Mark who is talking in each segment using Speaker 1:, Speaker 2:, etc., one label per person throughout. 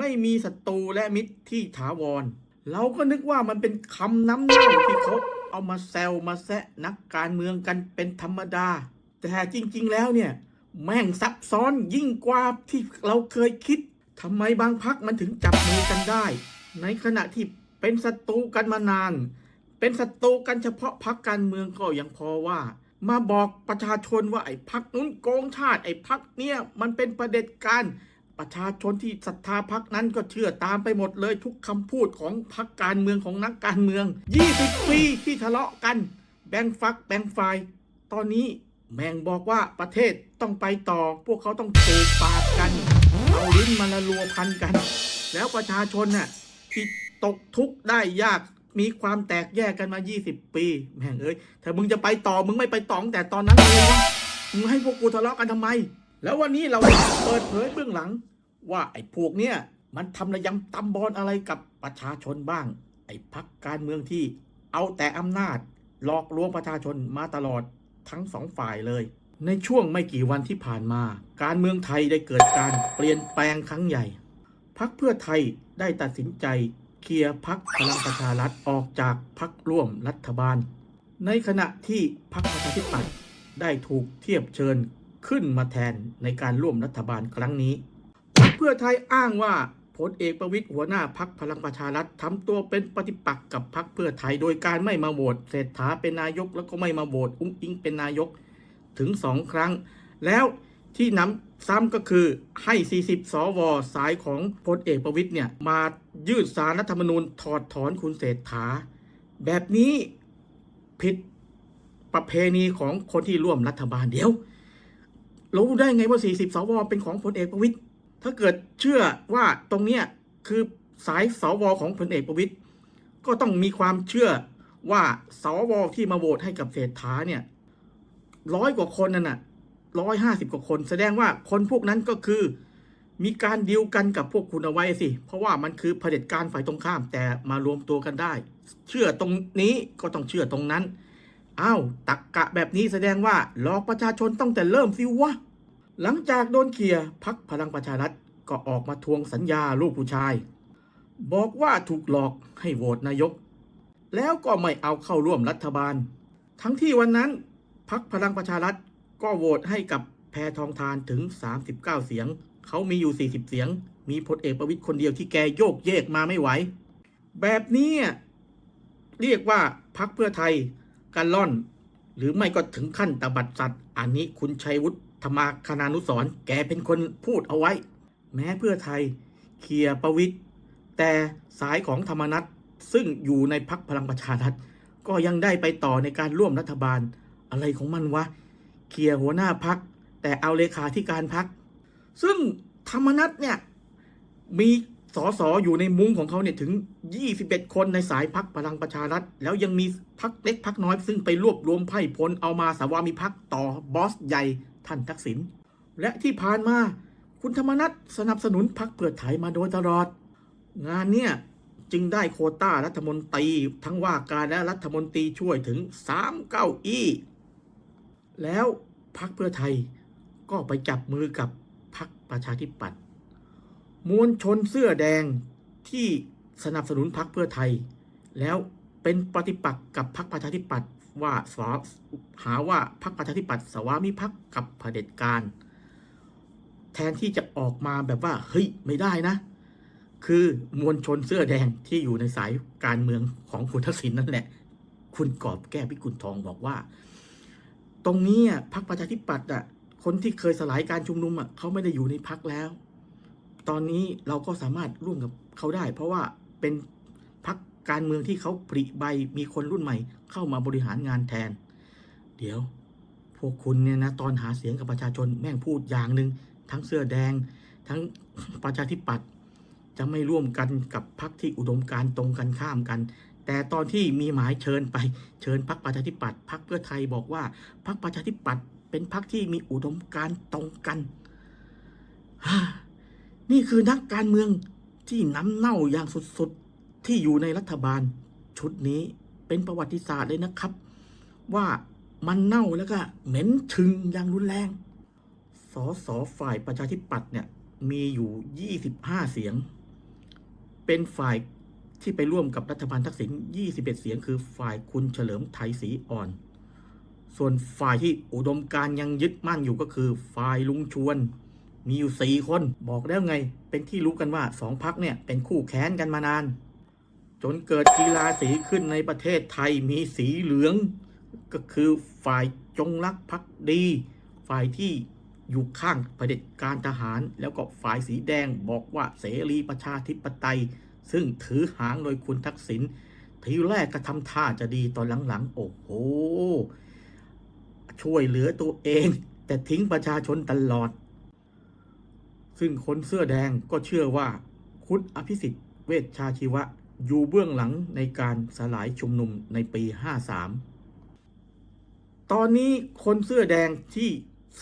Speaker 1: ไม่มีศัตรูและมิตรที่ถาวร เราก็นึกว่ามันเป็นคำน้ำเน่าที่เขาเอามาแซวมาแซะนักการเมืองกันเป็นธรรมดา แต่จริงๆแล้วเนี่ยแม่งซับซ้อนยิ่งกว่าที่เราเคยคิดทำไมบางพักมันถึงจับมือกันได้ ในขณะที่เป็นศัตรูกันมานาน เป็นศัตรูกันเฉพาะพักการเมืองก็ยังพอว่า มาบอกประชาชนว่าไอ้พักนู้นโกงชาติไอ้พักเนี่ยมันเป็นประเด็จการ ประชาชนที่ศรัทธาพักนั้นก็เชื่อตามไปหมดเลยทุกคำพูดของพักการเมืองของนักการเมือง 20 ปีที่ทะเลาะกัน แบ่งฝักแบ่งฝ่าย ตอนนี้แม่งบอกว่าประเทศต้องไปต่อ พวกเขาต้องโตปากกัน เอาลิ้นมาละลัวพันกัน แล้วประชาชนน่ะที่ตกทุกข์ได้ยากมีความแตกแยกกันมา 20 ปี แม่งเอ้ยถ้ามึงจะไปต่อมึงไม่ไปต่อแต่ตอนนั้นเลยมึงให้พวกกูทะเลาะกันทำไม แล้ววันนี้เราเปิดเผยเบื้องหลัง ว่าไอ้พวกเนี้ยมันทำระยำตำบอลอะไรกับประชาชนบ้าง ไอ้พักการเมืองที่เอาแต่อำนาจ หลอกลวงประชาชนมาตลอดทั้งสองฝ่ายเลย ในช่วงไม่กี่วันที่ผ่านมา การเมืองไทยได้เกิดการเปลี่ยนแปลงครั้งใหญ่พักเพื่อไทยได้ตัดสินใจเคลียร์พักพลังประชารัฐออกจากพักร่วมรัฐบาล ในขณะที่พักประชาธิปัตย์ได้ถูกเทียบเชิญขึ้นมาแทนในการร่วมรัฐบาลครั้งนี้ เพื่อไทยอ้างว่าพลเอกประวิตยหัวหน้าพักพลังประชารัฐทำตัวเป็นปฏิปักษ์กับพักเพื่อไทยโดยการไม่มาโหวตเศรษฐาเป็นนายกแล้วก็ไม่มาโหวตอุ้งอิงเป็นนายกถึงสองครั้ง แล้วที่นำซ้ำก็คือให้ 40 สว สายของพลเอกประวิตยเนี่ยมายืดสารรัฐธรรมนูญถอดถอนคุณเศรษฐา แบบนี้ผิดประเพณีของคนที่ร่วมรัฐบาลเดี๋ยวรู้ได้ไงว่า 40 สว เป็นของพลเอกประวิตย ถ้าเกิดเชื่อว่าตรงเนี้ยคือสายสวของพลเอกประวิตยก็ต้องมีความเชื่อว่าสวที่มาโหวตให้กับเศรษฐาเนี่ยร้อยกว่าคนนั่นน่ะร้อยห้าสิบกว่าคน แสดงว่าคนพวกนั้นก็คือ มีการดีลกันกับพวกคุณเอาไว้สิ เพราะว่ามันคือเผด็จการฝ่ายตรงข้ามแต่มารวมตัวกันได้ เชื่อตรงนี้ก็ต้องเชื่อตรงนั้นอ้าวตักกะแบบนี้แสดงว่าหลอกประชาชนตั้งแต่เริ่มสิวะ หลังจากโดนเคลียร์พักพลังประชารัฐก็ออกมาทวงสัญญาลูกผู้ชาย บอกว่าถูกหลอกให้โหวตนายก แล้วก็ไม่เอาเข้าร่วมรัฐบาล ทั้งที่วันนั้นพักพลังประชารัฐก็โหวตให้กับแพทองทานถึง 39 เสียง เขามีอยู่ 40 เสียง มีพลเอกประวิตยคนเดียวที่แกโยกเยกมาไม่ไหว แบบนี้เรียกว่าพักเพื่อไทยกันล่อน หรือไม่ก็ถึงขั้นตบัดสัตว์ อันนี้คุณชัยวุฒิ ธรรมาคณานุสรแกเป็นคนพูดเอาไว้ แม้เพื่อไทยเคลียร์ประวิตย์แต่สายของธรรมนัตซึ่งอยู่ในพักพลังประชารัฐก็ยังได้ไปต่อในการร่วมรัฐบาลอะไรของมันวะเคลียร์หัวหน้าพัก แต่เอาเลขาธิการพัก ซึ่งธรรมนัตเนี่ย มีสอสออยู่ในมุ้งของเขาเนี่ยถึง 21 คนในสายพักพลังประชารัฐ แล้วยังมีพักเล็กพักน้อยซึ่งไปรวบรวมไพ่พลเอามาสวามีพักต่อบอสใหญ่ ท่านทักษิณและที่ผ่านมาคุณธรรมนัฐสนับสนุนพักเพื่อไทยมาโดยตลอด งานเนี่ยจึงได้โคต้ารัฐมนตรีทั้งว่าการและรัฐมนตรีช่วยถึง3เก้าอี้ แล้วพักเพื่อไทยก็ไปจับมือกับพักประชาธิปัตย์มวลชนเสื้อแดงที่สนับสนุนพรรคเพื่อไทย แล้วเป็นปฏิปักษ์กับพรรคประชาธิปัตย์ ว่าสวหาว่าพรรคประชาธิปัตย์สวามิภักดิ์กับเผด็จการ แทนที่จะออกมาแบบว่า เฮ้ย ไม่ได้นะ คือมวลชนเสื้อแดงที่อยู่ในสายการเมืองของคุณทักษิณนั่นแหละ คุณกอบแก้วพิกุลทองบอกว่า ตรงนี้อะพรรคประชาธิปัตย์อะคนที่เคยสลายการชุมนุมอะเขาไม่ได้อยู่ในพรรคแล้ว ตอนนี้เราก็สามารถร่วมกับเขาได้ เพราะว่าเป็น การเมืองที่เขาปริใบมีคนรุ่นใหม่ เข้ามาบริหารงานแทน เดี๋ยว พวกคุณเนี่ยนะตอนหาเสียงกับประชาชนแม่งพูดอย่างหนึ่งทั้งเสื้อแดง ทั้งประชาธิปัตย์จะไม่ร่วมกันกับพักที่อุดมการตรงกันข้ามกัน แต่ตอนที่มีหมายเชิญไปเชิญพักประชาธิปัตย์พักเพื่อไทยบอกว่าพักประชาธิปัตย์เป็นพักที่มีอุดมการตรงกัน นี่คือนักการเมืองที่น้ำเน่าอย่างสุดๆ ที่อยู่ในรัฐบาลชุดนี้เป็นประวัติศาสตร์เลยนะครับ ว่ามันเน่าแล้วก็เหม็นถึงอย่างรุนแรงสอสอฝ่ายประชาธิปัตย์เนี่ยมีอยู่ 25 เสียง เป็นฝ่ายที่ไปร่วมกับรัฐบาลทักษิณ 21 เสียง คือฝ่ายคุณเฉลิมไทยศรีอ่อน ส่วนฝ่ายที่อุดมการยังยึดมั่นอยู่ก็คือ ฝ่ายลุงชวน มีอยู่สี่คน บอกแล้วไง เป็นที่รู้กันว่าสองพักเนี่ยเป็นคู่แค้นกันมานาน จนเกิดกีฬาสีขึ้นในประเทศไทยมีสีเหลือง ก็คือฝ่ายจงรักภักดี ฝ่ายที่อยู่ข้างเผด็จการทหาร แล้วก็ฝ่ายสีแดงบอกว่าเสรีประชาธิปไตย ซึ่งถือหางโดยคุณทักษิณทีแรกก็ทำท่าจะดีตอนหลังๆ โอ้โห ช่วยเหลือตัวเอง แต่ทิ้งประชาชนตลอด ซึ่งคนเสื้อแดงก็เชื่อว่า คุณอภิสิทธิ์เวชชาชีวะ อยู่เบื้องหลังในการสลายชุมนุมในปี 53 ตอนนี้คนเสื้อแดงที่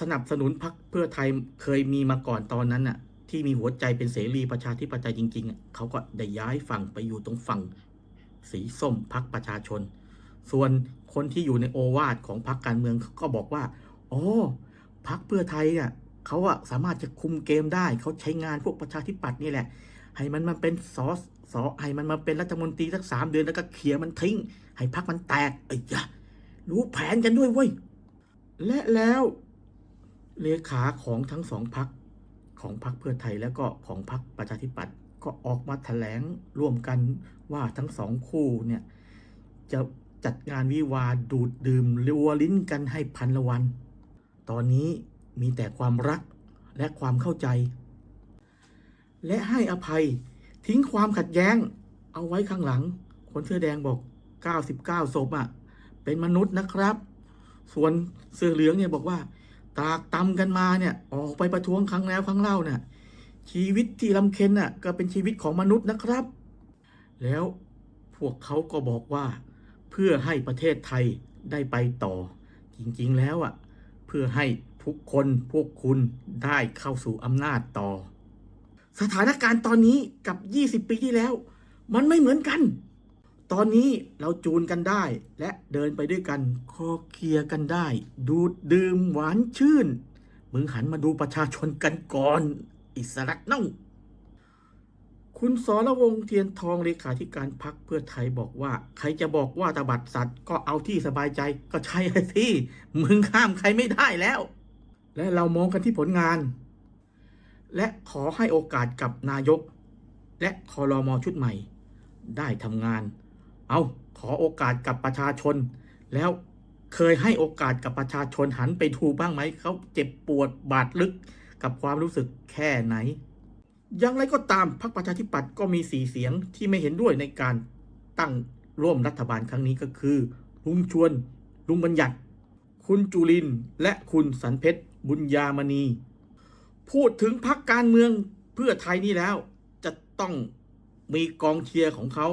Speaker 1: สนับสนุนพรรคเพื่อไทยเคยมีมาก่อนตอนนั้นน่ะ ที่มีหัวใจเป็นเสรีประชาธิปไตยจริงๆ เขาก็ได้ย้ายฝั่งไปอยู่ตรงฝั่งสีส้มพักประชาชน ส่วนคนที่อยู่ในโอวาทของพรรคการเมืองเขาก็บอกว่าอ๋อพรรคเพื่อไทยอะเขาอะสามารถจะคุมเกมได้ เขาใช้งานพวกประชาธิปัตย์นี่แหละ ให้มันมาเป็นสอสอให้มันมาเป็นรัฐมนตรีสักสามเดือนแล้วก็เคลียมันทิ้ง ให้พักมันแตกไอ้ยะรู้แผนกันด้วยเว้ยและแล้วเลขาของทั้งสองพักของพักเพื่อไทยแล้วก็ของพักประชาธิปัตย์ก็ออกมาแถลงร่วมกันว่าทั้งสองคู่เนี่ยจะจัดงานวิวาดูดดื่มลัวลิ้นกันให้พันละวัน ตอนนี้มีแต่ความรักและความเข้าใจ และให้อภัย ทิ้งความขัดแย้ง เอาไว้ข้างหลัง คนเสื้อแดงบอก 99ศพอะ เป็นมนุษย์นะครับ ส่วนเสื้อเหลืองเนี่ยบอกว่า ตากตำกันมาเนี่ย ออกไปประท้วงครั้งแล้วครั้งเล่าเนี่ย ชีวิตที่ลำเค็ญน่ะ ก็เป็นชีวิตของมนุษย์นะครับ แล้วพวกเขาก็บอกว่า เพื่อให้ประเทศไทยได้ไปต่อ จริงๆแล้วอะ เพื่อให้ทุกคนพวกคุณได้เข้าสู่อำนาจต่อ สถานการณ์ตอนนี้กับ 20 ปีที่แล้ว มันไม่เหมือนกัน ตอนนี้เราจูนกันได้ และเดินไปด้วยกันคอเคลียกันได้ ดูดดื่มหวานชื่น มึงหันมาดูประชาชนกันก่อน อิสระเน่าคุณสรวงเทียนทองเลขาธิการพักเพื่อไทยบอกว่า ใครจะบอกว่าตบัดสัตว์ ก็เอาที่สบายใจก็ใช่เลยที่มึงข้ามใครไม่ได้แล้ว และเรามองกันที่ผลงาน และขอให้โอกาสกับนายก และคอรมอชุดใหม่ ได้ทำงาน เอาขอโอกาสกับประชาชน แล้วเคยให้โอกาสกับประชาชนหันไปดูบ้างไหม เขาเจ็บปวดบาดลึกกับความรู้สึกแค่ไหน อย่างไรก็ตามพรรคประชาธิปัตย์ก็มีสีเสียงที่ไม่เห็นด้วยในการตั้งร่วมรัฐบาลครั้งนี้ก็คือ ลุงชวน ลุงบัญญัติ คุณจุลิน และคุณสันเพชร บุญญามณี พูดถึงพรรคการเมืองเพื่อไทยนี่แล้ว จะต้องมีกองเชียร์ของเขา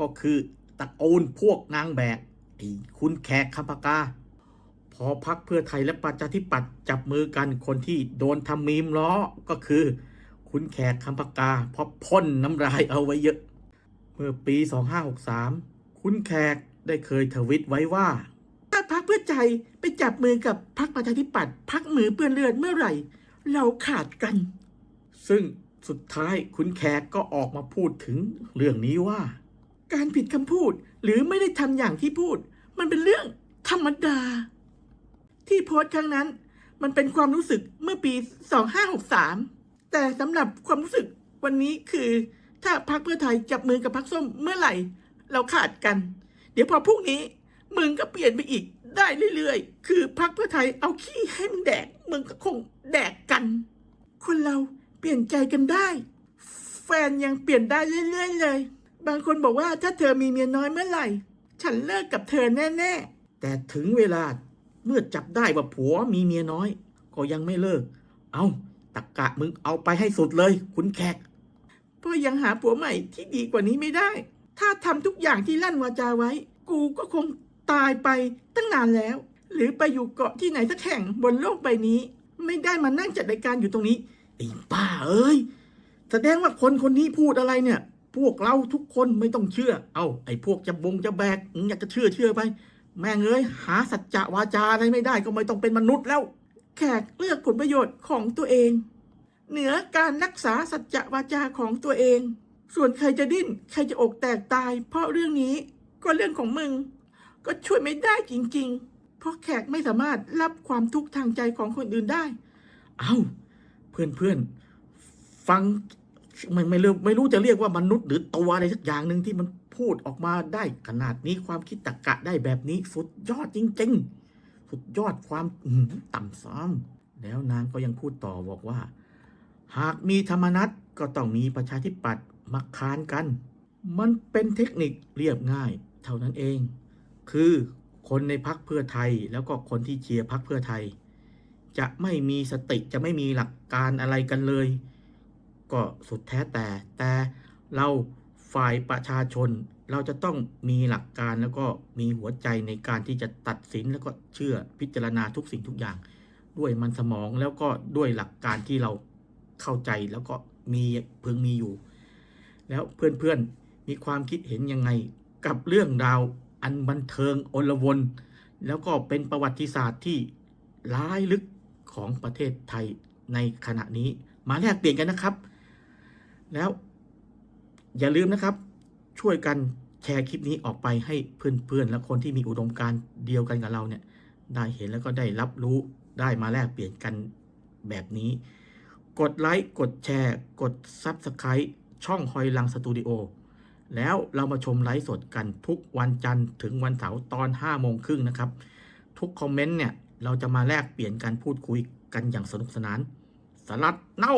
Speaker 1: ก็คือตระกูลพวกนางแบกไอ้คุณแขกคำปากา พอพักเพื่อไทยและประชาธิปัตย์จับมือกันคนที่โดนทำมีมล้อก็คือ คุณแขกคำปากาเพราะพ่นน้ำลายเอาไว้เยอะ เมื่อปี 2563 คุณแขกได้เคยทวิตไว้ว่า ถ้าพักเพื่อใจไปจับมือกับพักประชาธิปัตย์พักมือเปื้อนเลือดเมื่อไหร่ เราขาดกัน ซึ่งสุดท้ายคุณแขกก็ออกมาพูดถึงเรื่องนี้ว่า การผิดคำพูดหรือไม่ได้ทำอย่างที่พูด มันเป็นเรื่องธรรมดา ที่โพสต์ครั้งนั้น มันเป็นความรู้สึกเมื่อปี 2563 แต่สำหรับความรู้สึกวันนี้คือ ถ้าพักเพื่อไทยจับมือกับพักส้มเมื่อไหร่ เราขาดกัน เดี๋ยวพอพรุ่งนี้มึงก็เปลี่ยนไปอีกได้เรื่อยๆ คือพักเพื่อไทยเอาขี้ให้มึงแดก มึงก็คงแดกกัน คนเราเปลี่ยนใจกันได้ แฟนยังเปลี่ยนได้เรื่อยๆเลย บางคนบอกว่าถ้าเธอมีเมียน้อยเมื่อไหร่ ฉันเลิกกับเธอแน่ๆ แต่ถึงเวลาเมื่อจับได้ว่าผัวมีเมียน้อย ก็ยังไม่เลิก เอาตะกะมึงเอาไปให้สุดเลยคุณแขกเพราะยังหาผัวใหม่ที่ดีกว่านี้ไม่ได้ ถ้าทำทุกอย่างที่ลั่นวาจาไว้ กูก็คงตายไปตั้งนานแล้ว หรือไปอยู่เกาะที่ไหนสักแห่งบนโลกใบนี้ ไม่ได้มานั่งจัดรายการอยู่ตรงนี้ไอ้ป้าเอ้ยแสดงว่าคนคนนี้พูดอะไรเนี่ย พวกเราทุกคนไม่ต้องเชื่อ เอาไอ้พวกจะบงจะแบกอยากจะเชื่อเชื่อไป แม่งเอ้ยหาสัจจะวาจาอะไรไม่ได้ก็ไม่ต้องเป็นมนุษย์แล้ว แขกเลือกผลประโยชน์ของตัวเอง เหนือการรักษาสัจจะวาจาของตัวเอง ส่วนใครจะดิ้นใครจะอกแตกตาย เพราะเรื่องนี้ก็เรื่องของมึง ก็ช่วยไม่ได้จริง ๆ เพราะแขกไม่สามารถรับความทุกข์ทางใจของคนอื่นได้ เอา้า เพื่อนเพื่อนๆฟังไม่ไม่เรู้ไม่รู้จะเรียกว่ามนุษย์หรือตัวอะไรสักอย่างหนึ่งที่มันพูดออกมาได้ขนาดนี้ความคิดตรรกะได้แบบนี้สุดยอดจริง ๆ สุดยอดความต่ำซ้ำแล้วนางก็ยังพูดต่อบอกว่า หากมีธรรมนัตก็ต้องมีประชาธิปัตย์มาค้านกัน มันเป็นเทคนิคเรียบง่าย เท่านั้นเอง คือ คนในพักเพื่อไทยแล้วก็คนที่เชียร์พักเพื่อไทย จะไม่มีสติจะไม่มีหลักการอะไรกันเลย ก็สุดแท้แต่แต่เราฝ่ายประชาชนเราจะต้องมีหลักการแล้วก็มีหัวใจในการที่จะตัดสินแล้วก็เชื่อพิจารณาทุกสิ่งทุกอย่าง ด้วยมันสมองแล้วก็ด้วยหลักการที่เราเข้าใจแล้วก็มีพึงมีอยู่ แล้วเพื่อนๆมีความคิดเห็นยังไงกับเรื่องราว อันบันเทิงอลวนแล้วก็เป็นประวัติศาสตร์ที่ร้ายลึกของประเทศไทยในขณะนี้มาแลกเปลี่ยนกันนะครับ แล้วอย่าลืมนะครับ ช่วยกันแชร์คลิปนี้ออกไปให้เพื่อนๆ และคนที่มีอุดมการณ์เดียวกันกับเราเนี่ยได้เห็นแล้วก็ได้รับรู้ได้มาแลกเปลี่ยนกันแบบนี้ กดไลค์ กดแชร์ กด Subscribe ช่องฮอยลังสตูดิโอ แล้วเรามาชมไลฟ์สดกันทุกวันจันทร์ถึงวันเสาร์ตอน5โมงครึ่งนะครับ ทุกคอมเมนต์เนี่ย เราจะมาแลกเปลี่ยนการพูดคุยกันอย่างสนุกสนาน สลัดเน่า